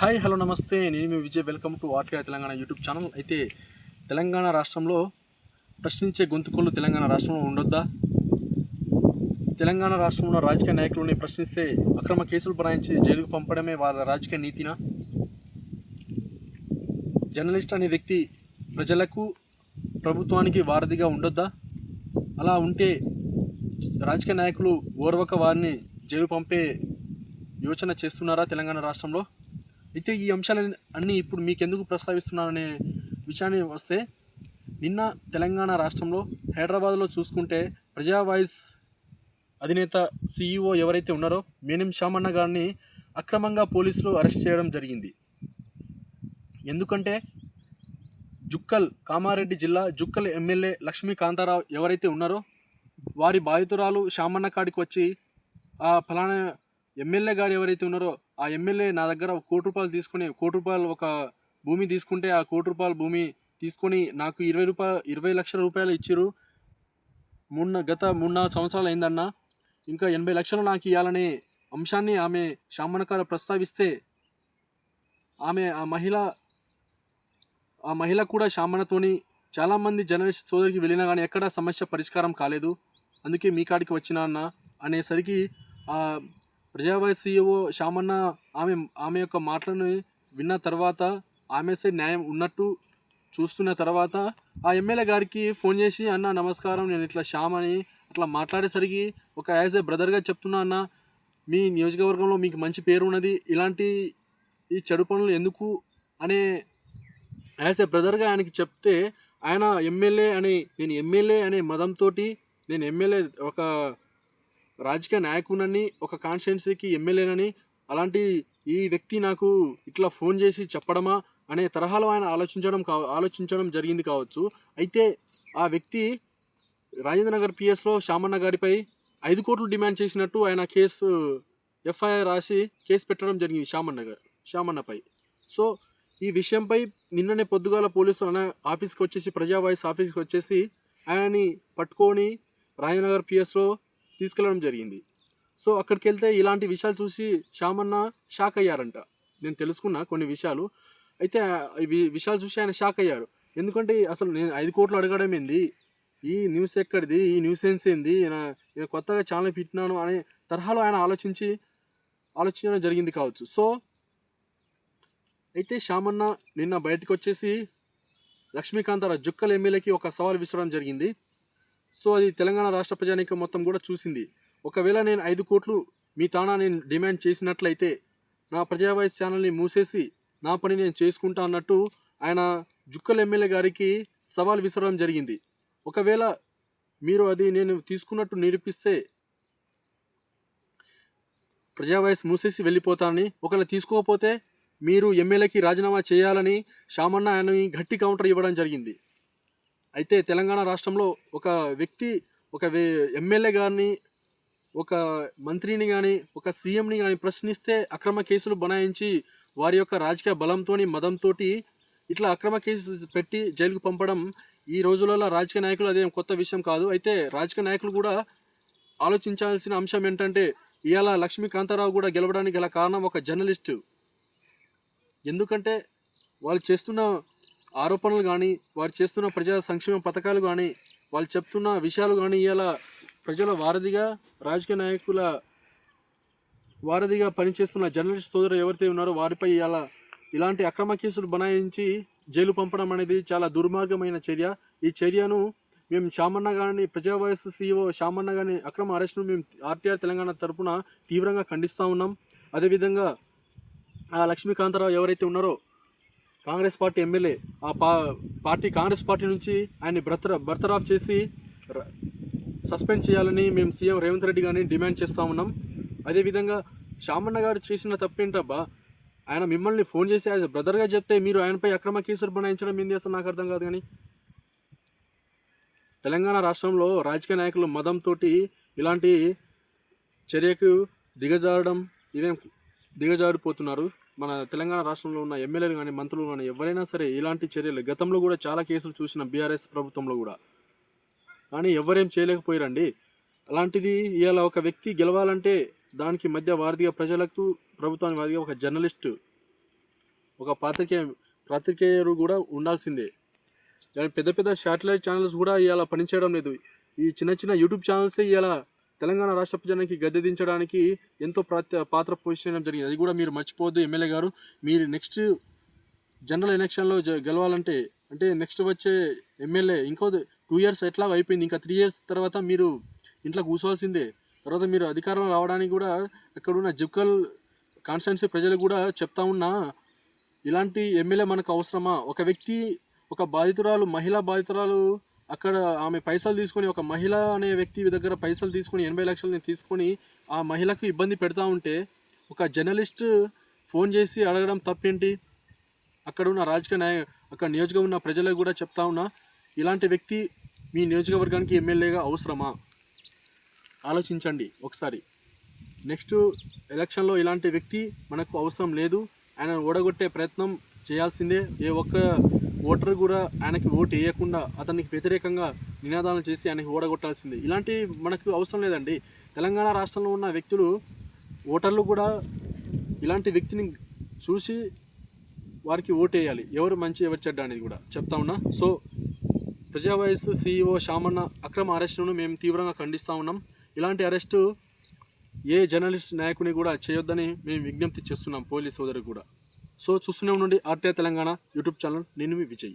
Hi hello నమస్తే. నేను మీ Vijay. Welcome to RTR Telangana YouTube channel. అయితే తెలంగాణ రాష్ట్రంలో ప్రశ్నించే గొంతుకోళ్ళు తెలంగాణ రాష్ట్రంలో ఉండొద్దా? తెలంగాణ రాష్ట్రంలో రాజకీయ నాయకులని ప్రశ్నిస్తే అక్రమ కేసులు బనాయించి జైలుకు పంపడమే వాళ్ళ రాజకీయ నీతినా? జర్నలిస్ట్ అనే వ్యక్తి ప్రజలకు ప్రభుత్వానికి వారధిగా ఉండొద్దా? అలా ఉంటే రాజకీయ నాయకులు ఓర్వక వారిని జైలు పంపే యోచన చేస్తున్నారా తెలంగాణ రాష్ట్రంలో? అయితే ఈ అంశాలని అన్నీ ఇప్పుడు మీకెందుకు ప్రస్తావిస్తున్నాననే విషయాన్ని వస్తే నిన్న తెలంగాణ రాష్ట్రంలో హైదరాబాద్లో చూసుకుంటే ప్రజా వాయిస్ అధినేత సీఈఓ ఎవరైతే ఉన్నారో మేనం శామన్న గారిని అక్రమంగా పోలీసులు అరెస్ట్ చేయడం జరిగింది. ఎందుకంటే జుక్కల్ కామారెడ్డి జిల్లా జుక్కల్ ఎమ్మెల్యే లక్ష్మీ కాంతారావు ఎవరైతే ఉన్నారో వారి బాధితురాలు శామన్న కాడికి వచ్చి ఆ ఫలానా ఎమ్మెల్యే గారు ఎవరైతే ఉన్నారో ఆ ఎమ్మెల్యే నా దగ్గర ఒక కోటి రూపాయలు తీసుకుని కోటి రూపాయలు ఒక భూమి తీసుకుంటే ఆ కోటి రూపాయల భూమి తీసుకొని నాకు ఇరవై రూపాయలు ఇరవై లక్షల రూపాయలు ఇచ్చారు మూడు గత మూడు నాలుగు సంవత్సరాలు అయిందన్న. ఇంకా ఎనభై లక్షలు నాకు ఇవ్వాలనే అంశాన్ని ఆమె శామనకార ప్రస్తావిస్తే ఆమె ఆ మహిళ ఆ మహిళ కూడా శామనతోని చాలామంది జర్నలిస్ట్ సోదరికి వెళ్ళినా కానీ ఎక్కడ సమస్య పరిష్కారం కాలేదు. అందుకే మీ కాడికి వచ్చినా అన్న అనేసరికి ప్రజావాయి సీఈఓ శామన్న ఆమె ఆమె యొక్క మాటలను విన్న తర్వాత ఆమెసే న్యాయం ఉన్నట్టు చూస్తున్న తర్వాత ఆ ఎమ్మెల్యే గారికి ఫోన్ చేసి అన్న నమస్కారం నేను ఇట్లా శ్యామ్ అని అట్లా మాట్లాడేసరికి ఒక యాజ్ ఏ బ్రదర్గా చెప్తున్నా అన్న మీ నియోజకవర్గంలో మీకు మంచి పేరు ఉన్నది ఇలాంటి ఈ చెడు పనులు ఎందుకు? అనే యాజ్ ఏ బ్రదర్గా ఆయనకి చెప్తే ఆయన ఎమ్మెల్యే అని నేను ఎమ్మెల్యే అనే మదంతో నేను ఎమ్మెల్యే ఒక రాజకీయ నాయకునని ఒక కాన్స్టిట్యున్సీకి ఎమ్మెల్యేనని అలాంటి ఈ వ్యక్తి నాకు ఇట్లా ఫోన్ చేసి చెప్పడమా అనే తరహాలో ఆయన ఆలోచించడం కా ఆలోచించడం జరిగింది కావచ్చు. అయితే ఆ వ్యక్తి రాజేంద్ర నగర్ పిఎస్లో శామన్న గారిపై ఐదు కోట్లు డిమాండ్ చేసినట్టు ఆయన కేసు ఎఫ్ఐఆర్ రాసి కేసు పెట్టడం జరిగింది శామన్నగర్ శామన్నపై సో ఈ విషయంపై నిన్ననే పొద్దుగాల పోలీసులు ఆయన ఆఫీస్కి వచ్చేసి ప్రజా వాయిస్ ఆఫీస్కి వచ్చేసి ఆయన్ని పట్టుకొని రాజనగర్ పిఎస్లో తీసుకెళ్ళడం జరిగింది. సో అక్కడికి వెళ్తే ఇలాంటి విషయాలు చూసి శ్యామన్న షాక్ అయ్యారంట. నేను తెలుసుకున్న కొన్ని విషయాలు. అయితే ఇవి విషయాలు చూసి ఆయన షాక్ అయ్యారు. ఎందుకంటే అసలు నేను ఐదు కోట్లు అడగడం ఏంది? ఈ న్యూస్ ఎక్కడిది? ఈ న్యూస్ సెన్స్ ఏంది? నేను కొత్తగా ఛానల్ పెట్టినాను అనే తరహాలో ఆయన ఆలోచించి ఆలోచించడం జరిగింది కావచ్చు. సో అయితే శ్యామన్న నిన్న బయటకు వచ్చేసి లక్ష్మీకాంతారావు జుక్కల ఎమ్మెల్యేకి ఒక సవాల్ విసరడం జరిగింది. సో అది తెలంగాణ రాష్ట్ర ప్రజానీకం మొత్తం కూడా చూసింది. ఒకవేళ నేను ఐదు కోట్లు మీ తానా నేను డిమాండ్ చేసినట్లయితే నా ప్రజావాయిస్ ఛానల్ని మూసేసి నా పని నేను చేసుకుంటా అన్నట్టు ఆయన జుక్కల్ ఎమ్మెల్యే గారికి సవాల్ విసరడం జరిగింది. ఒకవేళ మీరు అది నేను తీసుకున్నట్టు నిరూపిస్తే ప్రజావాయిస్ మూసేసి వెళ్ళిపోతానని ఒకవేళ తీసుకోకపోతే మీరు ఎమ్మెల్యేకి రాజీనామా చేయాలని శామన్న ఆయనని గట్టి కౌంటర్ ఇవ్వడం జరిగింది. అయితే తెలంగాణ రాష్ట్రంలో ఒక వ్యక్తి ఒక ఎమ్మెల్యే గారిని ఒక మంత్రిని కానీ ఒక సీఎంని కానీ ప్రశ్నిస్తే అక్రమ కేసులు బనాయించి వారి యొక్క రాజకీయ బలంతో మదంతో ఇట్లా అక్రమ కేసు పెట్టి జైలుకు పంపడం ఈ రోజులలో రాజకీయ నాయకులు అదేం కొత్త విషయం కాదు. అయితే రాజకీయ నాయకులు కూడా ఆలోచించాల్సిన అంశం ఏంటంటే ఇవాళ లక్ష్మీకాంతారావు కూడా గెలవడానికి గల కారణం ఒక జర్నలిస్టు. ఎందుకంటే వాళ్ళు చేస్తున్న ఆరోపణలు కానీ వారు చేస్తున్న ప్రజా సంక్షేమ పథకాలు కానీ వాళ్ళు చెప్తున్న విషయాలు కానీ ఇలా ప్రజల వారధిగా రాజకీయ నాయకుల వారధిగా పనిచేస్తున్న జర్నలిస్ట్ సోదరులు ఎవరైతే ఉన్నారో వారిపై ఇలా ఇలాంటి అక్రమ కేసులు బనాయించి జైలు పంపడం అనేది చాలా దుర్మార్గమైన చర్య. ఈ చర్యను మేము శామన్న గారిని ప్రజా వాయిస్ సీఈఓ శామన్న గారిని అక్రమ అరెస్ట్ను మేము ఆర్టీఆర్ తెలంగాణ తరఫున తీవ్రంగా ఖండిస్తూ ఉన్నాం. అదేవిధంగా ఆ లక్ష్మీకాంతారావు ఎవరైతే ఉన్నారో కాంగ్రెస్ పార్టీ ఎమ్మెల్యే ఆ పా పార్టీ కాంగ్రెస్ పార్టీ నుంచి ఆయన్ని బర్తర బర్తరాఫ్ చేసి సస్పెండ్ చేయాలని మేము సీఎం రేవంత్ రెడ్డి గారిని డిమాండ్ చేస్తూ ఉన్నాం. అదేవిధంగా శామన్న గారు చేసిన తప్పేంటబ్బా ఆయన మిమ్మల్ని ఫోన్ చేసి యాజ్ బ్రదర్గా చెప్తే మీరు ఆయనపై అక్రమ కేసులు బనాయించడం ఏంది చేస్తారు నాకు అర్థం కాదు కానీ? తెలంగాణ రాష్ట్రంలో రాజకీయ నాయకులు మదంతో ఇలాంటి చర్యకు దిగజారడం ఇదేం దిగజారిపోతున్నారు? మన తెలంగాణ రాష్ట్రంలో ఉన్న ఎమ్మెల్యేలు కానీ మంత్రులు కానీ ఎవరైనా సరే ఇలాంటి చర్యలు గతంలో కూడా చాలా కేసులు చూసిన బీఆర్ఎస్ ప్రభుత్వంలో కూడా. కానీ ఎవరేం చేయలేకపోయారండి? అలాంటిది ఇవాళ ఒక వ్యక్తి గెలవాలంటే దానికి మధ్య వారధిగా ప్రజలకు ప్రభుత్వానికి వారధిగా ఒక జర్నలిస్ట్ ఒక పాత్రికే పాత్రికేయుడు కూడా ఉండాల్సిందే. పెద్ద పెద్ద శాటిలైట్ ఛానల్స్ కూడా ఇవాళ పనిచేయడం లేదు. ఈ చిన్న చిన్న యూట్యూబ్ ఛానల్సే ఇవాళ తెలంగాణ రాష్ట్ర ప్రజానికి గద్దె దించడానికి ఎంతో పాత్ర పోషించడం జరిగింది. అది కూడా మీరు మర్చిపోవద్దు. ఎమ్మెల్యే గారు మీరు నెక్స్ట్ జనరల్ ఎలక్షన్లో గెలవాలంటే అంటే నెక్స్ట్ వచ్చే ఎమ్మెల్యే ఇంకో టూ ఇయర్స్ ఎట్లా అయిపోయింది. ఇంకా త్రీ ఇయర్స్ తర్వాత మీరు ఇంట్లో కూర్చోవాల్సిందే. తర్వాత మీరు అధికారం రావడానికి కూడా అక్కడ ఉన్న జుక్కల్ కాన్స్టిట్యున్సీ ప్రజలు కూడా చెప్తా ఉన్నా ఇలాంటి ఎమ్మెల్యే మనకు అవసరమా? ఒక వ్యక్తి ఒక బాధితురాలు మహిళా బాధితురాలు అక్కడ ఆమె పైసలు తీసుకొని ఒక మహిళ అనే వ్యక్తి దగ్గర పైసలు తీసుకొని ఎనభై లక్షలని తీసుకొని ఆ మహిళకు ఇబ్బంది పెడతా ఉంటే ఒక జర్నలిస్ట్ ఫోన్ చేసి అడగడం తప్పేంటి? అక్కడ ఉన్న రాజకీయ నాయ అక్కడ నియోజకవర్గం ఉన్న ప్రజలకు కూడా చెప్తా ఉన్నా ఇలాంటి వ్యక్తి మీ నియోజకవర్గానికి ఎమ్మెల్యేగా అవసరమా? ఆలోచించండి ఒకసారి. నెక్స్ట్ ఎలక్షన్లో ఇలాంటి వ్యక్తి మనకు అవసరం లేదు. ఆయన ఓడగొట్టే ప్రయత్నం చేయాల్సిందే. ఏ ఒక్క ఓటర్ కూడా ఆయనకి ఓటు వేయకుండా అతనికి వ్యతిరేకంగా నినాదాలు చేసి ఆయనకి ఓడగొట్టాల్సింది. ఇలాంటి మనకు అవసరం లేదండి. తెలంగాణ రాష్ట్రంలో ఉన్న వ్యక్తులు ఓటర్లు కూడా ఇలాంటి వ్యక్తిని చూసి వారికి ఓటు వేయాలి. ఎవరు మంచి ఎవరు చెడ్డ అనేది కూడా చెప్తా ఉన్నా. సో ప్రజా వయస్సు సీఈఓ శామన్న అక్రమ అరెస్టును మేము తీవ్రంగా ఖండిస్తూ ఉన్నాం. ఇలాంటి అరెస్టు ఏ జర్నలిస్ట్ నాయకుని కూడా చేయొద్దని మేము విజ్ఞప్తి చేస్తున్నాం పోలీస్ సోదరు కూడా. సో చూస్తూనే ఉండండి ఆర్టీఆర్ తెలంగాణ యూట్యూబ్ ఛానల్ నేను మీ విజయ్.